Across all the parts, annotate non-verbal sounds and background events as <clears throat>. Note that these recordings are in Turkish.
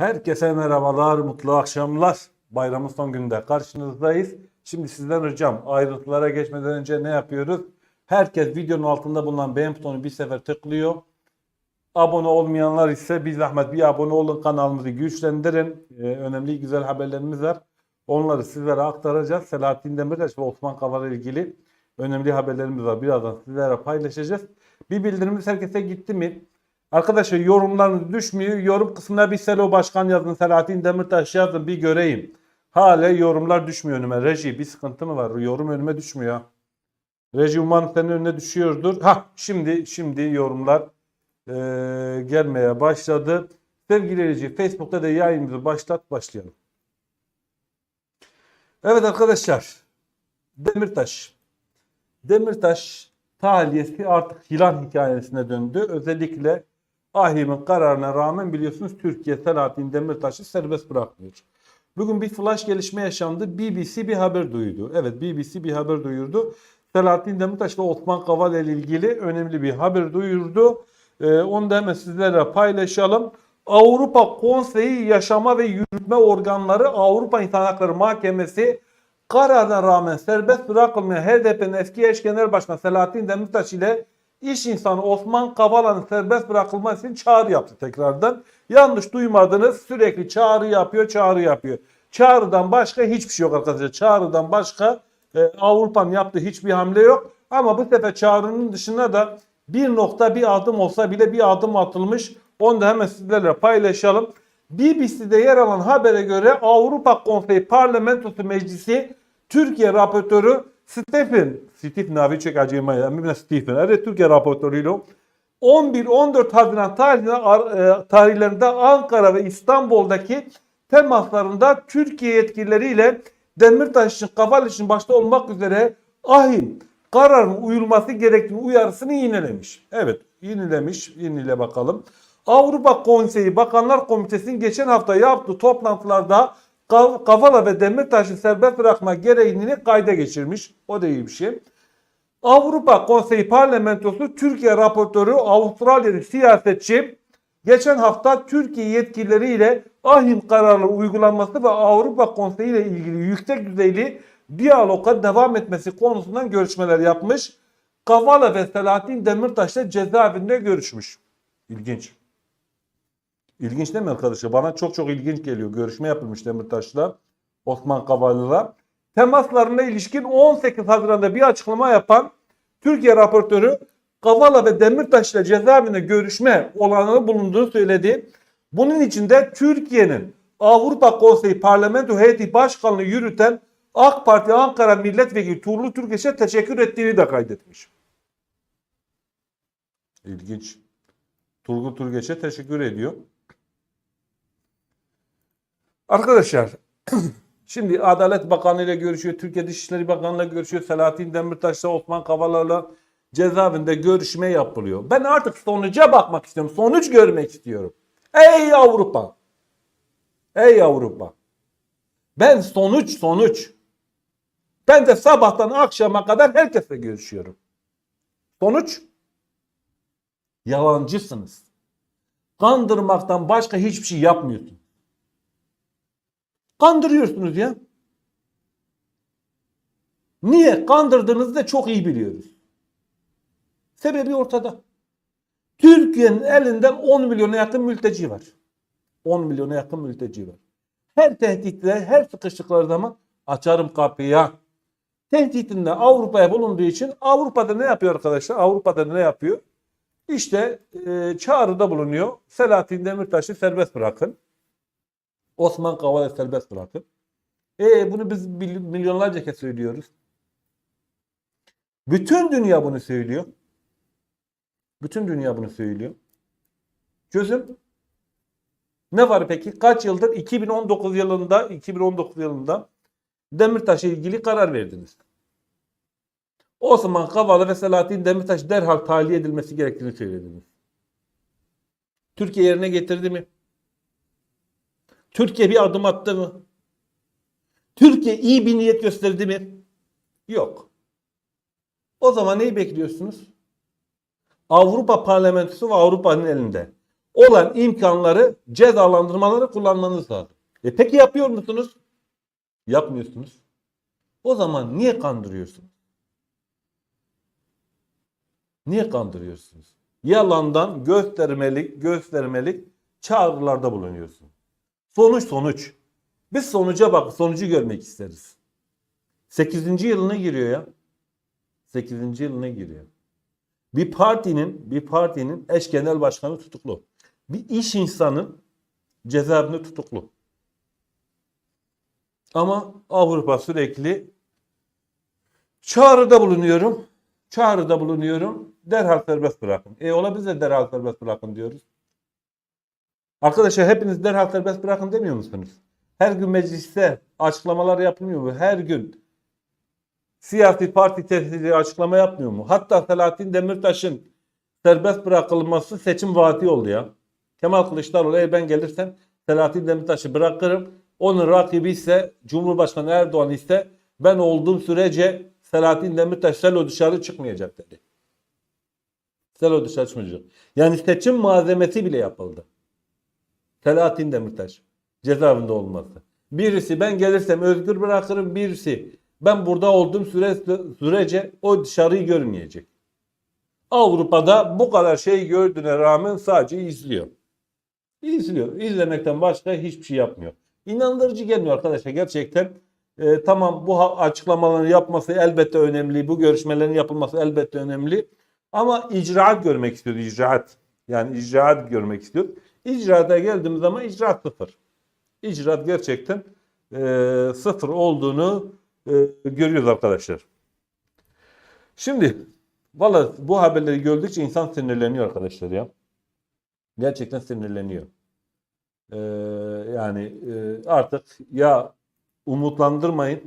Herkese merhabalar, mutlu akşamlar. Bayramın son gününde karşınızdayız. Şimdi sizden ricam ayrıntılara geçmeden önce ne yapıyoruz? Herkes videonun altında bulunan beğen butonunu bir sefer tıklıyor. Abone olmayanlar ise bir zahmet bir abone olun kanalımızı güçlendirin. Ee, önemli güzel haberlerimiz var. Onları sizlere aktaracağız. Selahattin Demirtaş ve Osman Kavala ilgili önemli haberlerimiz var. Birazdan sizlere paylaşacağız. Bir bildirimimiz herkese gitti mi? Arkadaşlar yorumlarınız düşmüyor. Yorum kısmına bir Selo Başkan yazın. Selahattin Demirtaş yazın bir göreyim. Hala yorumlar düşmüyor önüme. Reji bir sıkıntı mı var? Yorum önüme düşmüyor. Reji umarım senin önüne düşüyordur. Ha şimdi şimdi yorumlar eee, gelmeye başladı. Sevgili Reji Facebook'ta da yayınımızı başlat başlayalım. Evet arkadaşlar. Demirtaş. Demirtaş tahliyesi artık Hilal hikayesine döndü. Özellikle Ahim'in kararına rağmen biliyorsunuz Türkiye Selahattin Demirtaş'ı serbest bırakmıyor. Bugün bir flash gelişme yaşandı. BBC bir haber duyurdu. Evet BBC bir haber duyurdu. Selahattin Demirtaş ve Osman Kavala ile ilgili önemli bir haber duyurdu. Ee, onu da hemen sizlerle paylaşalım. Avrupa Konseyi Yaşama ve Yürütme Organları Avrupa İnsan Hakları Mahkemesi kararına rağmen serbest bırakılmayan HDP'nin eski eş genel başkanı Selahattin Demirtaş ile iş insanı Osman Kavala'nın serbest bırakılması için çağrı yaptı tekrardan. Yanlış duymadınız sürekli çağrı yapıyor çağrı yapıyor. Çağrıdan başka hiçbir şey yok arkadaşlar. Çağrıdan başka e, Avrupa'nın yaptığı hiçbir hamle yok. Ama bu sefer çağrının dışında da bir nokta bir adım olsa bile bir adım atılmış. Onu da hemen sizlerle paylaşalım. BBC'de yer alan habere göre Avrupa Konseyi Parlamentosu Meclisi Türkiye raportörü Stephen, Stephen abi acıyma ya, bilmem Stephen, evet Türkiye raportörüyle 11-14 Haziran tarihinde, e, tarihlerinde Ankara ve İstanbul'daki temaslarında Türkiye yetkilileriyle Demirtaş için, Kaval için başta olmak üzere ahim kararın uyulması gerektiğini uyarısını yinelemiş. Evet yenilemiş. Yenile bakalım. Avrupa Konseyi Bakanlar Komitesi'nin geçen hafta yaptığı toplantılarda Kavala ve Demirtaş'ı serbest bırakma gereğini kayda geçirmiş. O da iyi bir şey. Avrupa Konseyi Parlamentosu Türkiye raportörü Avustralyalı siyasetçi geçen hafta Türkiye yetkilileriyle ahim kararı uygulanması ve Avrupa Konseyi ile ilgili yüksek düzeyli diyaloga devam etmesi konusundan görüşmeler yapmış. Kavala ve Selahattin Demirtaş'la cezaevinde görüşmüş. İlginç. İlginç değil mi arkadaşlar? Bana çok çok ilginç geliyor. Görüşme yapılmış Demirtaş'la, Osman Kavala'la. Temaslarına ilişkin 18 Haziran'da bir açıklama yapan Türkiye raportörü Kavala ve Demirtaş'la cezaevinde görüşme olanı bulunduğunu söyledi. Bunun için de Türkiye'nin Avrupa Konseyi Parlamento Heyeti Başkanlığı yürüten AK Parti Ankara Milletvekili Tuğrul Türkeş'e teşekkür ettiğini de kaydetmiş. İlginç. Turgut Türkeş'e teşekkür ediyor. Arkadaşlar <clears throat> şimdi Adalet Bakanı ile görüşüyor. Türkiye Dışişleri Bakanı ile görüşüyor. Selahattin Demirtaş'la Osman Kavala'yla cezaevinde görüşme yapılıyor. Ben artık sonuca bakmak istiyorum. Sonuç görmek istiyorum. Ey Avrupa. Ey Avrupa. Ben sonuç sonuç. Ben de sabahtan akşama kadar herkesle görüşüyorum. Sonuç yalancısınız. Kandırmaktan başka hiçbir şey yapmıyorsunuz. Kandırıyorsunuz ya. Niye? Kandırdığınızı da çok iyi biliyoruz. Sebebi ortada. Türkiye'nin elinden 10 milyona yakın mülteci var. 10 milyona yakın mülteci var. Her tehditte, her sıkıştıkları zaman açarım kapıya. Tehditinde Avrupa'ya bulunduğu için Avrupa'da ne yapıyor arkadaşlar? Avrupa'da ne yapıyor? İşte e, çağrıda bulunuyor. Selahattin Demirtaş'ı serbest bırakın. Osman Kavala'yı serbest bırakın. E bunu biz milyonlarca kez söylüyoruz. Bütün dünya bunu söylüyor. Bütün dünya bunu söylüyor. Çözüm ne var peki? Kaç yıldır? 2019 yılında 2019 yılında Demirtaş'la ilgili karar verdiniz. Osman Kavala ve Selahattin Demirtaş derhal tahliye edilmesi gerektiğini söylediniz. Türkiye yerine getirdi mi? Türkiye bir adım attı mı? Türkiye iyi bir niyet gösterdi mi? Yok. O zaman neyi bekliyorsunuz? Avrupa Parlamentosu ve Avrupa'nın elinde. olan imkanları cezalandırmaları kullanmanız lazım. E peki yapıyor musunuz? Yapmıyorsunuz. O zaman niye kandırıyorsunuz? Niye kandırıyorsunuz? Yalandan göstermelik, göstermelik çağrılarda bulunuyorsun. Sonuç sonuç. Biz sonuca bak, sonucu görmek isteriz. 8. yılına giriyor ya. 8. yılına giriyor. Bir partinin, bir partinin eş genel başkanı tutuklu. Bir iş insanı cezaevinde tutuklu. Ama Avrupa sürekli çağrıda bulunuyorum. Çağrıda bulunuyorum. Derhal serbest bırakın. E ola biz de derhal serbest bırakın diyoruz. Arkadaşlar hepiniz derhal serbest bırakın demiyor musunuz? Her gün mecliste açıklamalar yapılmıyor mu? Her gün siyasi parti temsilcileri açıklama yapmıyor mu? Hatta Selahattin Demirtaş'ın serbest bırakılması seçim vaati oldu ya. Kemal Kılıçdaroğlu eğer ben gelirsem Selahattin Demirtaş'ı bırakırım. Onun rakibi ise Cumhurbaşkanı Erdoğan ise ben olduğum sürece Selahattin Demirtaş selo dışarı çıkmayacak dedi. Selo dışarı çıkmayacak. Yani seçim malzemesi bile yapıldı. Selahattin Demirtaş cezaevinde olması. Birisi ben gelirsem özgür bırakırım. Birisi ben burada olduğum süre, sürece o dışarıyı görmeyecek. Avrupa'da bu kadar şey gördüğüne rağmen sadece izliyor. İzliyor. İzlemekten başka hiçbir şey yapmıyor. İnandırıcı gelmiyor arkadaşlar. Gerçekten e, tamam bu ha- açıklamaları yapması elbette önemli. Bu görüşmelerin yapılması elbette önemli. Ama icraat görmek istiyor. icraat. Yani icraat görmek istiyor. İcraata geldiğimiz zaman icraat sıfır. İcraat gerçekten e, sıfır olduğunu e, görüyoruz arkadaşlar. Şimdi valla bu haberleri gördükçe insan sinirleniyor arkadaşlar ya. Gerçekten sinirleniyor. Ee, yani e, artık ya umutlandırmayın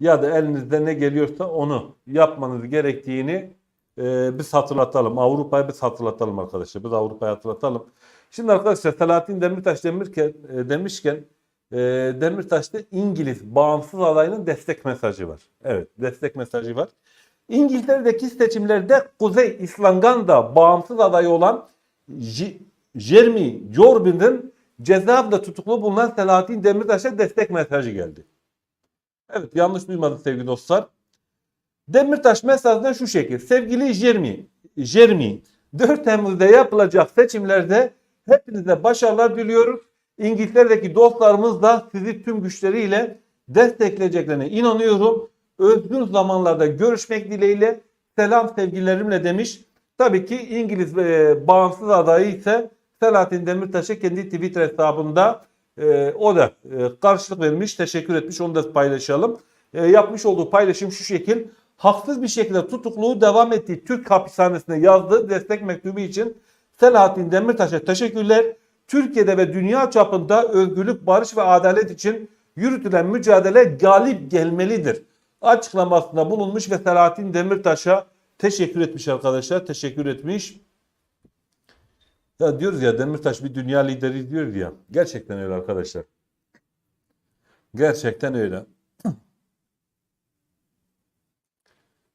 ya da elinizde ne geliyorsa onu yapmanız gerektiğini e, biz hatırlatalım. Avrupa'yı biz hatırlatalım arkadaşlar. Biz Avrupa'yı hatırlatalım. Şimdi arkadaşlar Selahattin Demirtaş demirken, e, demişken e, Demirtaş'ta İngiliz bağımsız adayının destek mesajı var. Evet destek mesajı var. İngiltere'deki seçimlerde Kuzey İslanganda bağımsız adayı olan J- Jeremy Corbyn'in cezaevinde tutuklu bulunan Selahattin Demirtaş'a destek mesajı geldi. Evet yanlış duymadık sevgili dostlar. Demirtaş mesajında şu şekil. Sevgili Jeremy, Jeremy 4 Temmuz'da yapılacak seçimlerde hepinize başarılar diliyoruz. İngiltere'deki dostlarımız da sizi tüm güçleriyle destekleyeceklerine inanıyorum. Özgür zamanlarda görüşmek dileğiyle selam sevgilerimle demiş. Tabii ki İngiliz e, bağımsız adayı ise Selahattin Demirtaş'a kendi Twitter hesabında e, o da e, karşılık vermiş, teşekkür etmiş. Onu da paylaşalım. E, yapmış olduğu paylaşım şu şekil. Haksız bir şekilde tutukluğu devam ettiği Türk hapishanesine yazdığı destek mektubu için Selahattin Demirtaş'a teşekkürler. Türkiye'de ve dünya çapında özgürlük, barış ve adalet için yürütülen mücadele galip gelmelidir. Açıklamasında bulunmuş ve Selahattin Demirtaş'a teşekkür etmiş arkadaşlar. Teşekkür etmiş. Ya diyoruz ya Demirtaş bir dünya lideri diyoruz ya. Gerçekten öyle arkadaşlar. Gerçekten öyle.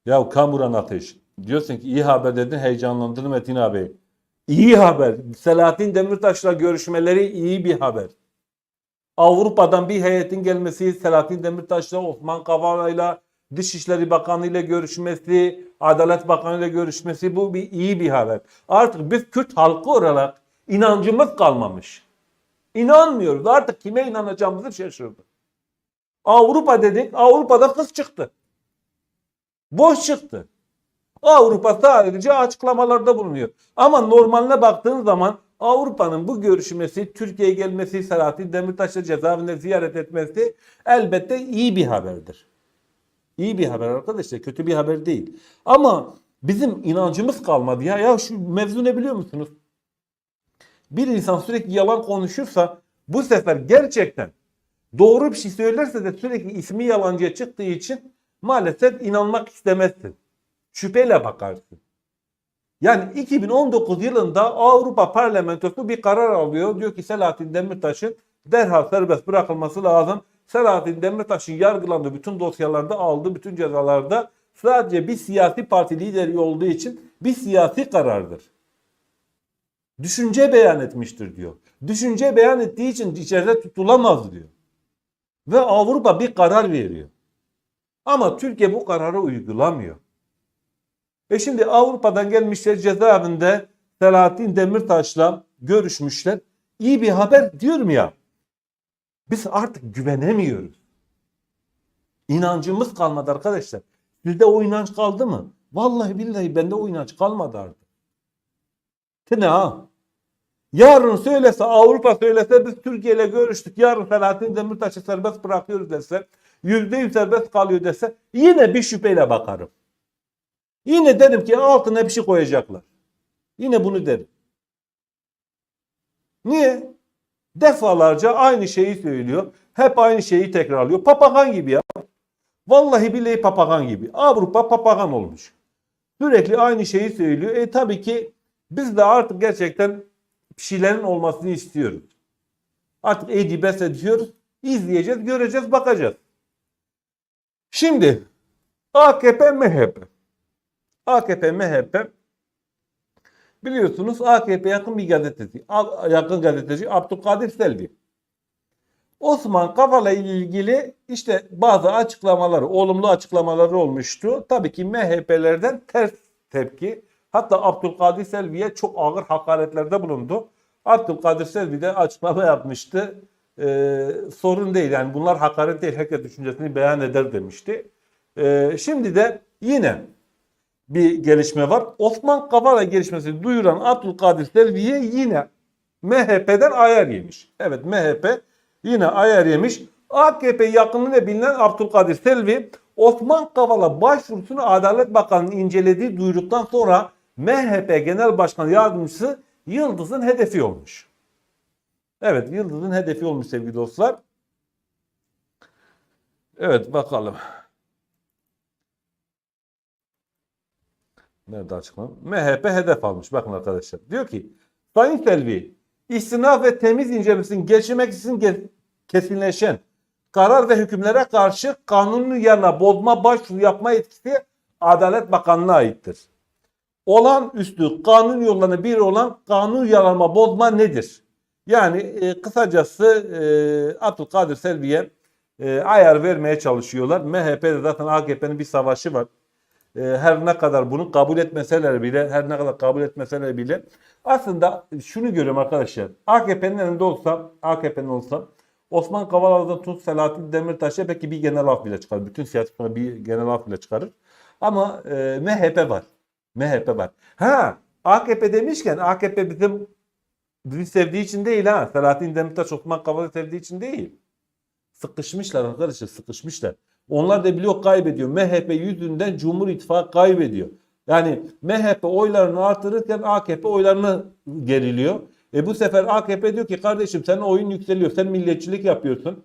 Ya Kamuran Ateş. Diyorsun ki iyi haber dedin heyecanlandın Metin abi. İyi haber. Selahattin Demirtaş'la görüşmeleri iyi bir haber. Avrupa'dan bir heyetin gelmesi, Selahattin Demirtaş'la Osman Kavala'yla Dışişleri Bakanı ile görüşmesi, Adalet Bakanı ile görüşmesi bu bir iyi bir haber. Artık biz Kürt halkı olarak inancımız kalmamış. İnanmıyoruz. Artık kime inanacağımızı şaşırdık. Avrupa dedik, Avrupa'da kız çıktı. Boş çıktı. Avrupa sadece açıklamalarda bulunuyor. Ama normaline baktığın zaman Avrupa'nın bu görüşmesi, Türkiye'ye gelmesi, Selahattin Demirtaş'ı cezaevinde ziyaret etmesi elbette iyi bir haberdir. İyi bir haber arkadaşlar. Kötü bir haber değil. Ama bizim inancımız kalmadı ya. Ya şu mevzu ne biliyor musunuz? Bir insan sürekli yalan konuşursa bu sefer gerçekten doğru bir şey söylerse de sürekli ismi yalancıya çıktığı için maalesef inanmak istemezsin. Şüpheyle bakarsın. Yani 2019 yılında Avrupa Parlamentosu bir karar alıyor. Diyor ki Selahattin Demirtaş'ın derhal serbest bırakılması lazım. Selahattin Demirtaş'ın yargılandığı bütün dosyalarda aldığı bütün cezalarda sadece bir siyasi parti lideri olduğu için bir siyasi karardır. Düşünce beyan etmiştir diyor. Düşünce beyan ettiği için içeride tutulamaz diyor. Ve Avrupa bir karar veriyor. Ama Türkiye bu kararı uygulamıyor. E şimdi Avrupa'dan gelmişler cezaevinde Selahattin Demirtaş'la görüşmüşler. İyi bir haber diyorum ya. Biz artık güvenemiyoruz. İnancımız kalmadı arkadaşlar. Sizde o inanç kaldı mı? Vallahi billahi bende o inanç kalmadı artık. Ne ha? Yarın söylese Avrupa söylese biz Türkiye ile görüştük. Yarın Selahattin Demirtaş'ı serbest bırakıyoruz dese yüzde yüz serbest kalıyor dese yine bir şüpheyle bakarım. Yine derim ki altına bir şey koyacaklar. Yine bunu derim. Niye? Defalarca aynı şeyi söylüyor. Hep aynı şeyi tekrarlıyor. Papagan gibi ya. Vallahi billahi papagan gibi. Avrupa papagan olmuş. Sürekli aynı şeyi söylüyor. E tabii ki biz de artık gerçekten bir şeylerin olmasını istiyoruz. Artık edibes ediyoruz. İzleyeceğiz, göreceğiz, bakacağız. Şimdi AKP, MHP. AKP, MHP biliyorsunuz AKP yakın bir gazeteci, yakın gazeteci Abdülkadir Selvi. Osman Kavala ile ilgili işte bazı açıklamaları, olumlu açıklamaları olmuştu. Tabii ki MHP'lerden ters tepki. Hatta Abdülkadir Selvi'ye çok ağır hakaretlerde bulundu. Abdülkadir Selvi de açıklama yapmıştı. Ee, sorun değil yani bunlar hakaret değil, herkes düşüncesini beyan eder demişti. Ee, şimdi de yine bir gelişme var. Osman Kavala gelişmesini duyuran Abdülkadir Selvi'ye yine MHP'den ayar yemiş. Evet MHP yine ayar yemiş. AKP yakınıyla bilinen Abdülkadir Selvi Osman Kavala başvurusunu Adalet Bakanı'nın incelediği duyduktan sonra MHP Genel Başkan Yardımcısı Yıldız'ın hedefi olmuş. Evet Yıldız'ın hedefi olmuş sevgili dostlar. Evet bakalım. Nerede açıklama? MHP hedef almış. Bakın arkadaşlar. Diyor ki Sayın Selvi istinaf ve temiz incelemesini geçirmek için kesinleşen karar ve hükümlere karşı kanunun yanına bozma başvuru yapma yetkisi Adalet Bakanlığı'na aittir. Olan üstü kanun yollarına bir olan kanun yaralama bozma nedir? Yani e, kısacası e, Abdülkadir Selvi'ye e, ayar vermeye çalışıyorlar. MHP'de zaten AKP'nin bir savaşı var. E, her ne kadar bunu kabul etmeseler bile, her ne kadar kabul etmeseler bile aslında şunu görüyorum arkadaşlar. AKP'nin elinde olsa, AKP'nin olsa Osman Kavala'dan tut Selahattin Demirtaş'a belki bir genel af bile çıkarır. Bütün siyasetine bir genel af bile çıkarır. Ama e, MHP var. MHP var. Ha AKP demişken AKP bizim bizi sevdiği için değil ha. Selahattin Demirtaş Osman Kavala sevdiği için değil. Sıkışmışlar arkadaşlar sıkışmışlar. Onlar da biliyor kaybediyor. MHP yüzünden Cumhur İttifakı kaybediyor. Yani MHP oylarını artırırken AKP oylarını geriliyor. E bu sefer AKP diyor ki kardeşim senin oyun yükseliyor. Sen milliyetçilik yapıyorsun.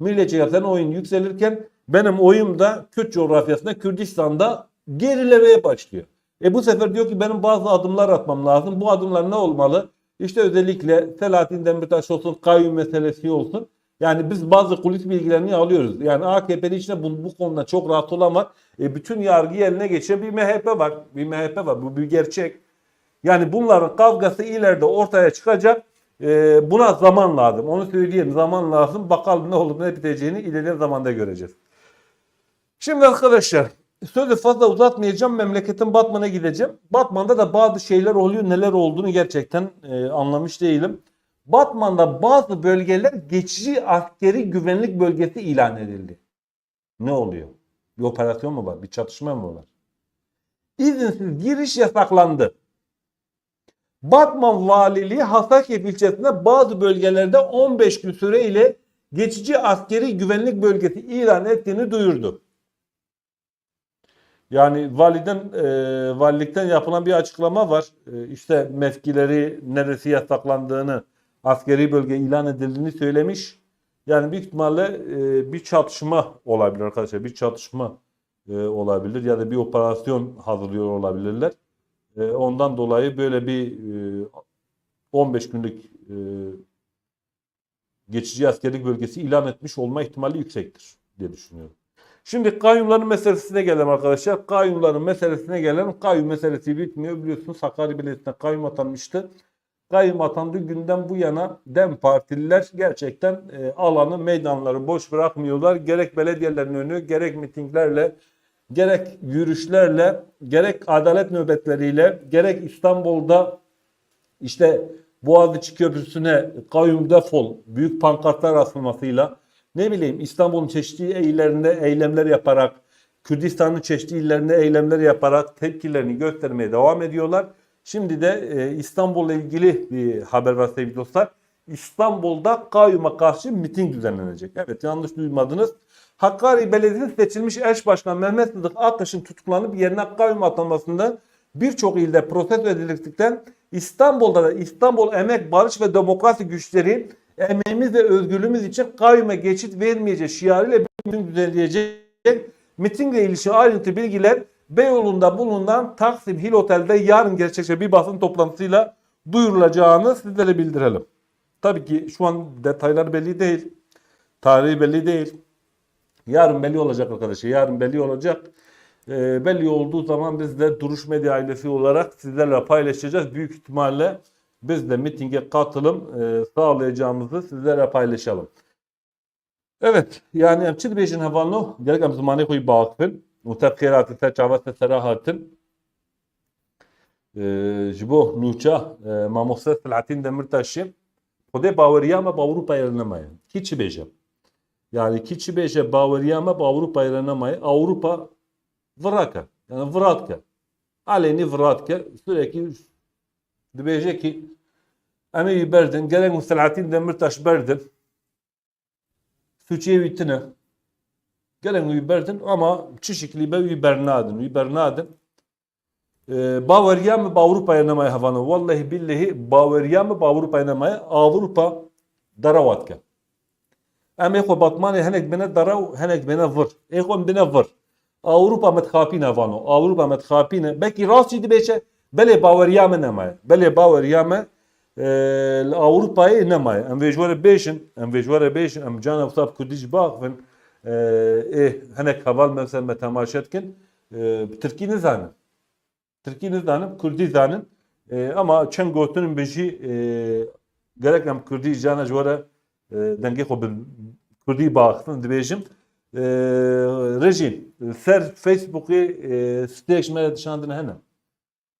Milliyetçilik senin oyun yükselirken benim oyum da Kürt coğrafyasında Kürdistan'da gerilemeye başlıyor. E bu sefer diyor ki benim bazı adımlar atmam lazım. Bu adımlar ne olmalı? İşte özellikle Selahattin Demirtaş olsun, kayyum meselesi olsun. Yani biz bazı kulis bilgilerini alıyoruz. Yani AKP'nin içinde bu, bu konuda çok rahat olan var. E bütün yargı eline geçen bir MHP var. Bir MHP var. Bu bir gerçek. Yani bunların kavgası ileride ortaya çıkacak. E, buna zaman lazım. Onu söyleyeyim. Zaman lazım. Bakalım ne olup ne biteceğini ilerleyen zamanda göreceğiz. Şimdi arkadaşlar sözü fazla uzatmayacağım. Memleketin Batman'a gideceğim. Batman'da da bazı şeyler oluyor. Neler olduğunu gerçekten e, anlamış değilim. Batman'da bazı bölgeler geçici askeri güvenlik bölgesi ilan edildi. Ne oluyor? Bir operasyon mu var? Bir çatışma mı var? İzinsiz giriş yasaklandı. Batman Valiliği Hasakeyf ilçesinde bazı bölgelerde 15 gün süreyle geçici askeri güvenlik bölgesi ilan ettiğini duyurdu. Yani validen e, valilikten yapılan bir açıklama var. E, işte mevkileri neresi yasaklandığını, askeri bölge ilan edildiğini söylemiş. Yani büyük ihtimalle e, bir çatışma olabilir arkadaşlar. Bir çatışma e, olabilir ya da bir operasyon hazırlıyor olabilirler. E, ondan dolayı böyle bir e, 15 günlük e, geçici askerlik bölgesi ilan etmiş olma ihtimali yüksektir diye düşünüyorum. Şimdi kayyumların meselesine gelelim arkadaşlar. Kayyumların meselesine gelelim. Kayyum meselesi bitmiyor. Biliyorsunuz Sakarya Belediyesi'ne kayyum atanmıştı. kayyum atandığı günden bu yana DEM partililer gerçekten e, alanı, meydanları boş bırakmıyorlar. Gerek belediyelerin önü, gerek mitinglerle, gerek yürüyüşlerle, gerek adalet nöbetleriyle, gerek İstanbul'da işte Boğaziçi Köprüsü'ne kayyum defol büyük pankartlar asılmasıyla ne bileyim İstanbul'un çeşitli illerinde eylemler yaparak Kürdistan'ın çeşitli illerinde eylemler yaparak tepkilerini göstermeye devam ediyorlar. Şimdi de e, İstanbul'la ilgili bir haber var sevgili dostlar. İstanbul'da kayyuma karşı miting düzenlenecek. Evet yanlış duymadınız. Hakkari Belediyesi seçilmiş eş başkan Mehmet Sıdık Aktaş'ın tutuklanıp yerine kayyum atanmasında birçok ilde protesto edildikten İstanbul'da da İstanbul Emek, Barış ve Demokrasi güçleri emeğimiz ve özgürlüğümüz için kayyuma geçit vermeyeceği şiarıyla bir miting düzenleyecek. Mitingle ilişkin ayrıntı bilgiler Beyoğlu'nda bulunan Taksim Hill Otel'de yarın gerçekleşecek bir basın toplantısıyla duyurulacağını sizlere bildirelim. Tabii ki şu an detaylar belli değil. Tarihi belli değil. Yarın belli olacak arkadaşlar. Yarın belli olacak. Ee, belli olduğu zaman biz de Duruş Medya ailesi olarak sizlerle paylaşacağız. Büyük ihtimalle biz de mitinge katılım e, sağlayacağımızı sizlerle paylaşalım. Evet, yani em çi dibêjin hevalno gelek em zimanê xwe baxin û te xêratî te çavat te sera hatin ji bo nûça mamoste Selahattin Demirtaş'ı xwedê baweriya me bi Avrupayê nemaye. Kî çi? Yani kî çi bêje baweriya me bi. Avrupa virake. Yani viratke. Aleyni viratke. Sürekli dibêje ki em ê wî berdin. Gelek û Selahattin Demirtaş berdin. Suçiye vitine. Gelen uyu berdin ama çi şekli be uyu bernadin. Uyu bernadin. Ee, Bavariya mı Avrupa'ya nemaya havanı? Vallahi billahi Bavariya mı Avrupa'ya nemaya? Avrupa daravatke. Em eko batmanê henek bine daraw henek bine vir. Eko bine vir. Avrupa metxapîne vano. Avrupa me. Belê Bavariya me ji we re bêjin, em vê ji we re bêjin, em cana wisa bi Kurdî jî baxivin. Ê hinek heval mesela me temaşe dikin. Bi Tirkî nizanin. Tirkî nizanin, Kurdî zanin. Ama çend gotin bi jî gerek em Kurdî cana ji we re dengê xwe bi Kurdî baxivin dibêjim. Rejîn, ser Facebookê stêk ji me re dişandine hene.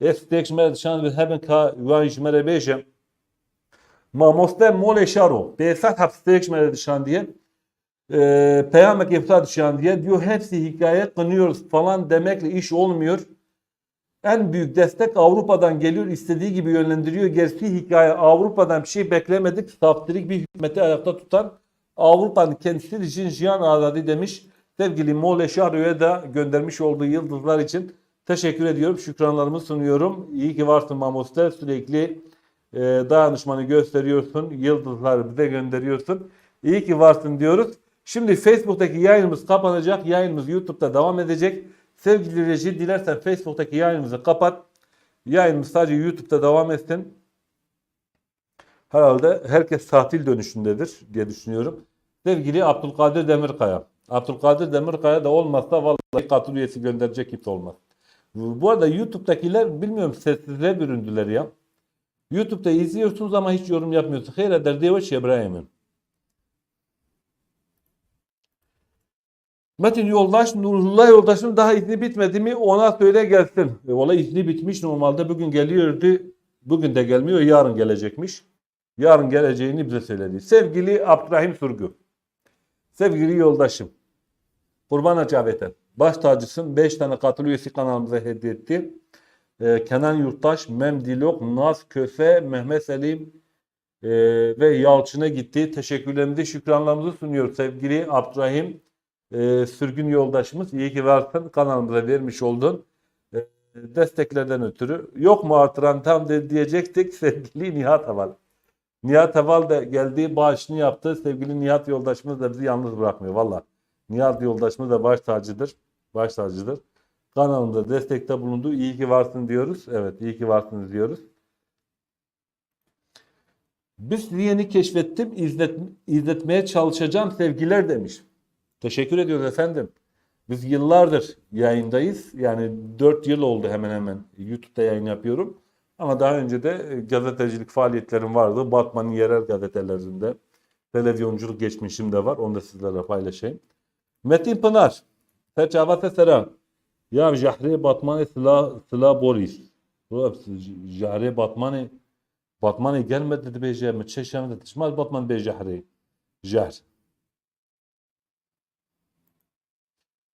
Ê stêk ji me re dişandine hebin ka wan ji me re bêje. Mamoste Mole Şaro. Behzat hapisteyek şmere dışan diye. E, Peyamek iftar dışan diye. Diyor hepsi hikaye kınıyoruz falan demekle iş olmuyor. En büyük destek Avrupa'dan geliyor. istediği gibi yönlendiriyor. Gerisi hikaye Avrupa'dan bir şey beklemedik. Saftirik bir hükümeti ayakta tutan Avrupa'nın kendisi için Jiyan Azadi demiş. Sevgili Mole Şaro'ya da göndermiş olduğu yıldızlar için teşekkür ediyorum. Şükranlarımı sunuyorum. İyi ki varsın Mamoste. Sürekli e, dayanışmanı gösteriyorsun. Yıldızları bize gönderiyorsun. İyi ki varsın diyoruz. Şimdi Facebook'taki yayınımız kapanacak. Yayınımız YouTube'da devam edecek. Sevgili reji dilersen Facebook'taki yayınımızı kapat. Yayınımız sadece YouTube'da devam etsin. Herhalde herkes tatil dönüşündedir diye düşünüyorum. Sevgili Abdülkadir Demirkaya. Abdülkadir Demirkaya da olmazsa vallahi katıl üyesi gönderecek kimse olmaz. Bu arada YouTube'dakiler bilmiyorum sessizliğe büründüler ya. YouTube'da izliyorsunuz ama hiç yorum yapmıyorsunuz. Hayır eder diye şey. Metin Yoldaş, Nurullah Yoldaş'ın daha izni bitmedi mi ona söyle gelsin. E, Valla izni bitmiş normalde bugün geliyordu. Bugün de gelmiyor yarın gelecekmiş. Yarın geleceğini bize söyledi. Sevgili Abdurrahim Surgu. Sevgili yoldaşım. Kurban Acabeten. Baş tacısın. 5 tane katıl üyesi kanalımıza hediye etti. Ee, Kenan Yurttaş, Mem Dilok, Naz Köse, Mehmet Selim e, ve Yalçın'a gitti. Teşekkürlerimizi, şükranlarımızı sunuyor sevgili Abdurrahim e, sürgün yoldaşımız. İyi ki varsın kanalımıza vermiş oldun. E, desteklerden ötürü. Yok mu artıran tam de diyecektik <laughs> sevgili Nihat Haval. Nihat Haval da geldi bağışını yaptı. Sevgili Nihat yoldaşımız da bizi yalnız bırakmıyor valla. Nihat yoldaşımız da baş tacıdır. Baş tacıdır kanalımıza destekte bulundu. İyi ki varsın diyoruz. Evet iyi ki varsınız diyoruz. Biz yeni keşfettim. İzlet, izletmeye çalışacağım sevgiler demiş. Teşekkür ediyoruz efendim. Biz yıllardır yayındayız. Yani 4 yıl oldu hemen hemen. YouTube'da yayın yapıyorum. Ama daha önce de e, gazetecilik faaliyetlerim vardı. Batman'ın yerel gazetelerinde. Televizyonculuk geçmişim de var. Onu da sizlerle paylaşayım. Metin Pınar. Serçavate selam. Ya Jahre Batman'ı sıla, sıla Boris. Bu Jahre Batman'ı Batman'ı gelmedi dedi bejeme. Çeşeme dedi. Şmal Batman be Jahre. Jahr.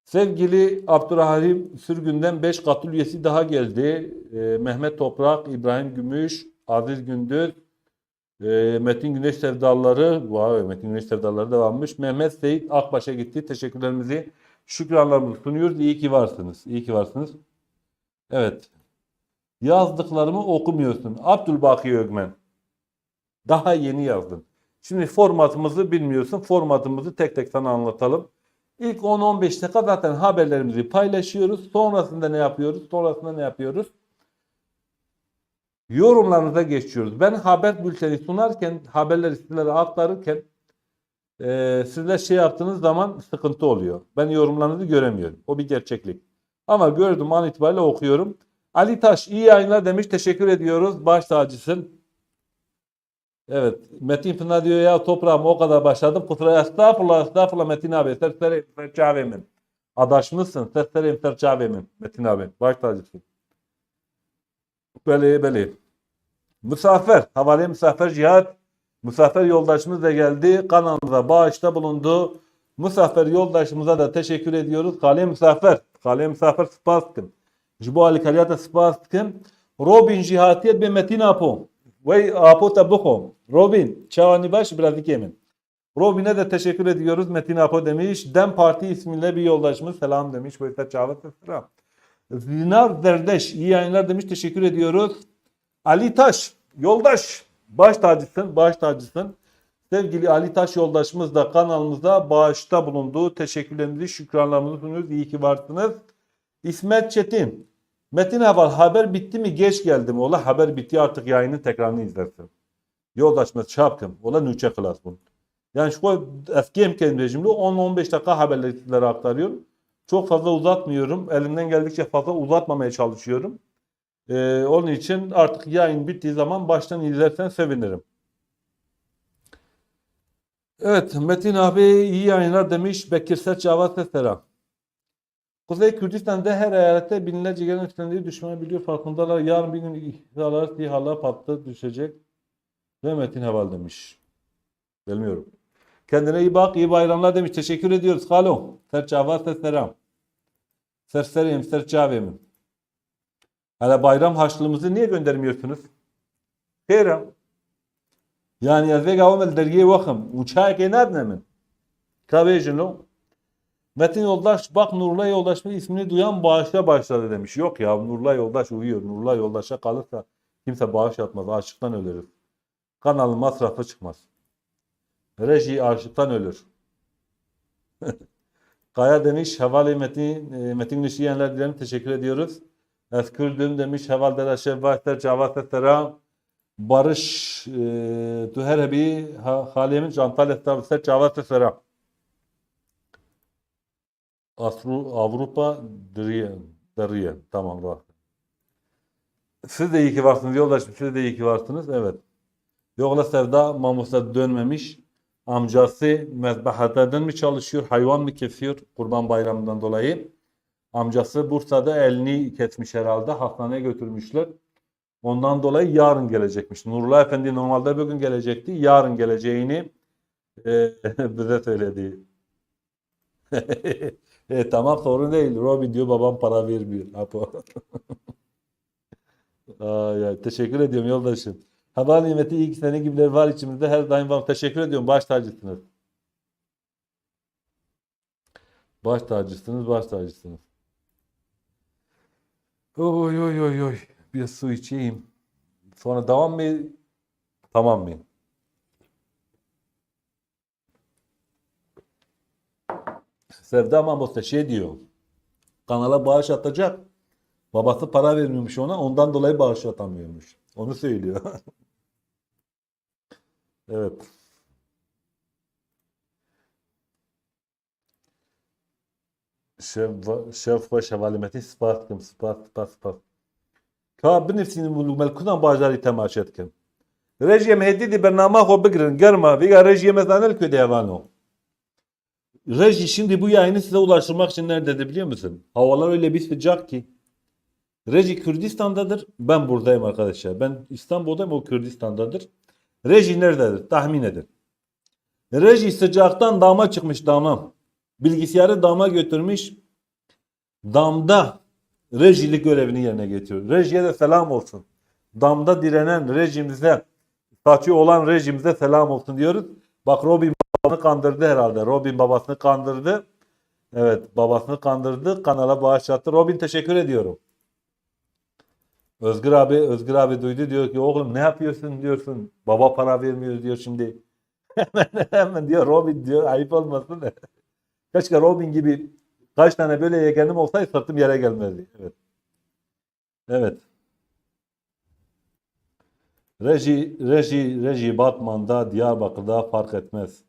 Sevgili Abdurrahim Sürgün'den 5 katıl üyesi daha geldi. Ee, Mehmet Toprak, İbrahim Gümüş, Aziz Gündüz, e, Metin Güneş Sevdaları, vay Metin Güneş Sevdaları devammış. Mehmet Seyit Akbaş'a gitti. Teşekkürlerimizi, şükranlarımızı sunuyoruz. İyi ki varsınız. İyi ki varsınız. Evet. Yazdıklarımı okumuyorsun. Abdülbaki Ögmen. Daha yeni yazdın. Şimdi formatımızı bilmiyorsun. Formatımızı tek tek sana anlatalım. İlk 10-15 dakika zaten haberlerimizi paylaşıyoruz. Sonrasında ne yapıyoruz? Sonrasında ne yapıyoruz? Yorumlarınıza geçiyoruz. Ben haber bülteni sunarken, haberleri sizlere aktarırken e, sizler şey yaptığınız zaman sıkıntı oluyor. Ben yorumlarınızı göremiyorum. O bir gerçeklik. Ama gördüm an itibariyle okuyorum. Ali Taş iyi yayınlar demiş. Teşekkür ediyoruz. Baş tacısın. Evet. Metin Pınar diyor ya toprağım o kadar başladım. Kusura estağfurullah estağfurullah Metin abi. Sersereyim serçavemin. Adaşımızsın. Sersereyim serçavemin. Metin abi. Baş tacısın. Böyle böyle. Misafir. Havale misafir cihat. Misafir yoldaşımız da geldi. Kanalımıza bağışta bulundu. Misafir yoldaşımıza da teşekkür ediyoruz. Kale misafir. Kale misafir spastkım. Jibo alikaliyata spastkım. Robin cihatiyet be Metin apo. Vay apo tabukom. Robin. Çavani baş biraz ikemin. Robin'e de teşekkür ediyoruz. Metin Apo demiş. Dem Parti ismiyle bir yoldaşımız selam demiş. Bu yüzden çağlat selam. Zinar Zerdeş iyi yayınlar demiş. Teşekkür ediyoruz. Ali Taş yoldaş baş tacısın baş tacısın. Sevgili Ali Taş yoldaşımız da kanalımızda bağışta bulundu. Teşekkürlerimizi, şükranlarımızı sunuyoruz. İyi ki varsınız. İsmet Çetin. Metin Haval haber bitti mi? Geç geldim. Ola haber bitti artık yayının tekrarını izlersin. Yoldaşımız çapkın. Ola nüçe kılas bunu. Yani şu eski emken rejimli 10-15 dakika haberleri sizlere aktarıyorum. Çok fazla uzatmıyorum. Elimden geldikçe fazla uzatmamaya çalışıyorum. Ee, onun için artık yayın bittiği zaman baştan izlersen sevinirim. Evet Metin abi iyi yayınlar demiş. Bekir Serçavat selam. Kuzey Kürdistan'da her eyalette binlerce gelen üstlendiği düşmanı biliyor farkındalar. Yarın bir gün İHA'lar, SİHA'lar patlı düşecek. Ve Metin Heval demiş. Bilmiyorum. Kendine iyi bak, iyi bayramlar demiş. Teşekkür ediyoruz. Halo. Serçavat selam. Serseriyim, serçavemim. Hala bayram harçlığımızı niye göndermiyorsunuz? Hayır. Yani yazvega omel dergiye vakım. Uçağa kenar ne mi? Kabejin o. Metin Yoldaş bak Nurullah Yoldaş'ın ismini duyan bağışa başladı demiş. Yok ya Nurullah Yoldaş uyuyor. Nurullah Yoldaş'a kalırsa kimse bağış atmaz. Açlıktan ölürüz. Kanalın masrafı çıkmaz. Reji açlıktan ölür. <laughs> Kaya demiş Havale Metin, e, Metin Güneş yiyenler dilerim. Teşekkür ediyoruz. Eskürdüm demiş Heval Dela Şevvaster Cavat Selam. Barış e, Tüherbi Halemin Cantal Establisler Cavat. Asru Avrupa Driye. Driye. Tamam bak. Siz de iyi ki varsınız yoldaşım. Siz de iyi ki varsınız. Evet. Yokla Sevda Mamus'a dönmemiş. Amcası mezbahata dönmüş çalışıyor. Hayvan mı kesiyor kurban bayramından dolayı. Amcası Bursa'da elini kesmiş herhalde. Hastaneye götürmüşler. Ondan dolayı yarın gelecekmiş. Nurullah Efendi normalde bugün gelecekti. Yarın geleceğini e, <laughs> bize söyledi. <laughs> e, tamam sorun değil. Robin diyor babam para vermiyor. Apo. <laughs> Ay, teşekkür ediyorum yoldaşım. Hava nimeti iyi ki senin gibiler var içimizde. Her daim var. Teşekkür ediyorum. Baş tacısınız. Baş tacısınız, baş tacısınız. Oy oy oy oy. Bir su içeyim. Sonra devam mı? Tamam mı? Sevda Mamos da şey diyor. Kanala bağış atacak. Babası para vermiyormuş ona. Ondan dolayı bağış atamıyormuş. Onu söylüyor. <laughs> evet. Şef, şef ve şevalimeti spas, spas, spas, spas. تا بنفسین ولو ملکونا بازاری تماشا کن رژیم هدیدی برنامه خو بگیرن گرما ویگا rejime zanel köde yavanı. Reji şimdi bu yayını size ulaştırmak için nerededir biliyor musun? Havalar öyle bir sıcak ki. Reji Kürdistan'dadır. Ben buradayım arkadaşlar. Ben İstanbul'dayım o Kürdistan'dadır. Reji nerededir? Tahmin edin. Reji sıcaktan dama çıkmış damam. Bilgisayarı dama götürmüş. Damda rejilik görevini yerine getiriyor. Rejiye de selam olsun. Damda direnen rejimize, saçı olan rejimize selam olsun diyoruz. Bak Robin babasını kandırdı herhalde. Robin babasını kandırdı. Evet babasını kandırdı. Kanala bağışlattı. Robin teşekkür ediyorum. Özgür abi, Özgür abi duydu diyor ki oğlum ne yapıyorsun diyorsun. Baba para vermiyor diyor şimdi. <laughs> hemen hemen diyor Robin diyor ayıp olmasın. Keşke Robin gibi kaç tane böyle yeğenim olsaydı sırtım yere gelmezdi. Evet. Evet. Reji, reji, reji Batman'da, Diyarbakır'da fark etmez.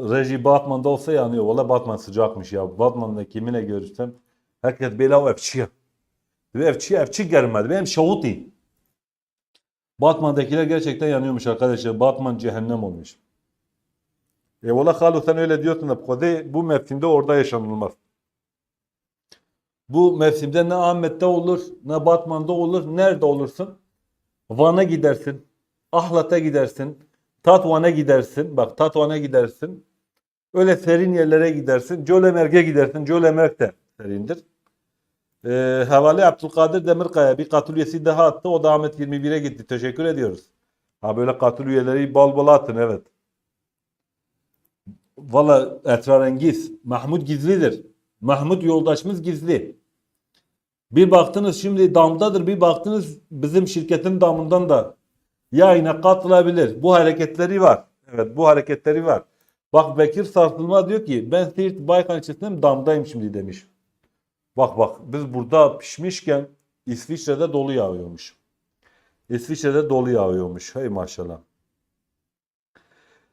Reji Batman'da olsa yanıyor. Valla Batman sıcakmış ya. Batman'da kiminle görüşsem herkes böyle o evçiye. Ve evçi, evçi gelmedi. Benim şahuti. Batman'dakiler gerçekten yanıyormuş arkadaşlar. Batman cehennem olmuş. E valla Halu sen öyle diyorsun da Kode bu mevsimde orada yaşanılmaz. Bu mevsimde ne Ahmet'te olur, ne Batman'da olur, nerede olursun? Van'a gidersin, Ahlat'a gidersin, Tatvan'a gidersin. Bak Tatvan'a gidersin. Öyle serin yerlere gidersin. Cölemerg'e gidersin. Cölemerg de serindir. Ee, Havale Abdülkadir Demirkaya bir katıl üyesi daha attı. O da Ahmet 21'e gitti. Teşekkür ediyoruz. Ha böyle katıl üyeleri bol bol atın evet. Valla esrarengiz. Mahmut gizlidir. Mahmut yoldaşımız gizli. Bir baktınız şimdi damdadır. Bir baktınız bizim şirketin damından da yayına katılabilir. Bu hareketleri var. Evet bu hareketleri var. Bak Bekir Sarsılma diyor ki ben Siirt Baykan ilçesindeyim damdayım şimdi demiş. Bak bak biz burada pişmişken İsviçre'de dolu yağıyormuş. İsviçre'de dolu yağıyormuş. Hey maşallah.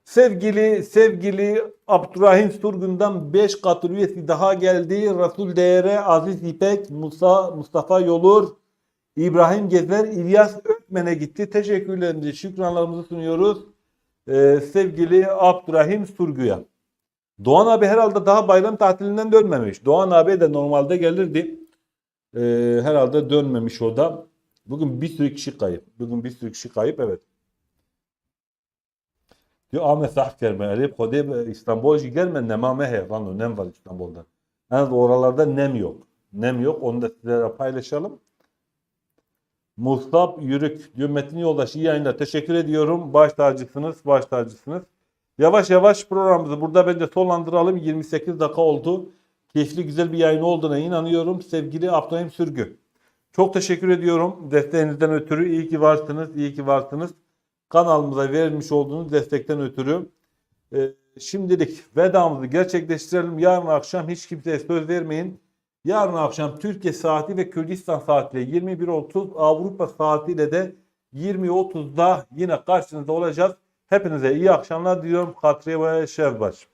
Sevgili sevgili Abdurrahim Surgun'dan 5 katıl üyesi daha geldi. Resul Değer'e Aziz İpek, Musa, Mustafa Yolur, İbrahim Gezer, İlyas Ökmen'e gitti. Teşekkürlerimizi, şükranlarımızı sunuyoruz. Ee, sevgili Abdurrahim Surgu'ya. Doğan abi herhalde daha bayram tatilinden dönmemiş. Doğan abi de normalde gelirdi. Ee, herhalde dönmemiş o da. Bugün bir sürü kişi kayıp. Bugün bir sürü kişi kayıp evet. Diyor Ahmet Sahker ben Arif Kode İstanbul gelme nemame he lan nem var İstanbul'da. Yani oralarda nem yok. Nem yok. Onu da sizlere paylaşalım. Musab Yürük diyor Metin Yoldaş iyi yayınlar. Teşekkür ediyorum. Baş tacısınız. Baş tacısınız. Yavaş yavaş programımızı burada bence sonlandıralım. 28 dakika oldu. Keyifli güzel bir yayın olduğuna inanıyorum. Sevgili Abdurrahim Sürgü. Çok teşekkür ediyorum. Desteğinizden ötürü iyi ki varsınız. iyi ki varsınız. Kanalımıza verilmiş olduğunuz destekten ötürü. Ee, şimdilik vedamızı gerçekleştirelim. Yarın akşam hiç kimseye söz vermeyin. Yarın akşam Türkiye saati ve Kürdistan saatiyle 21.30 Avrupa saatiyle de 20.30'da yine karşınızda olacağız. Hepinize iyi akşamlar diliyorum. Katriye Şevbaş.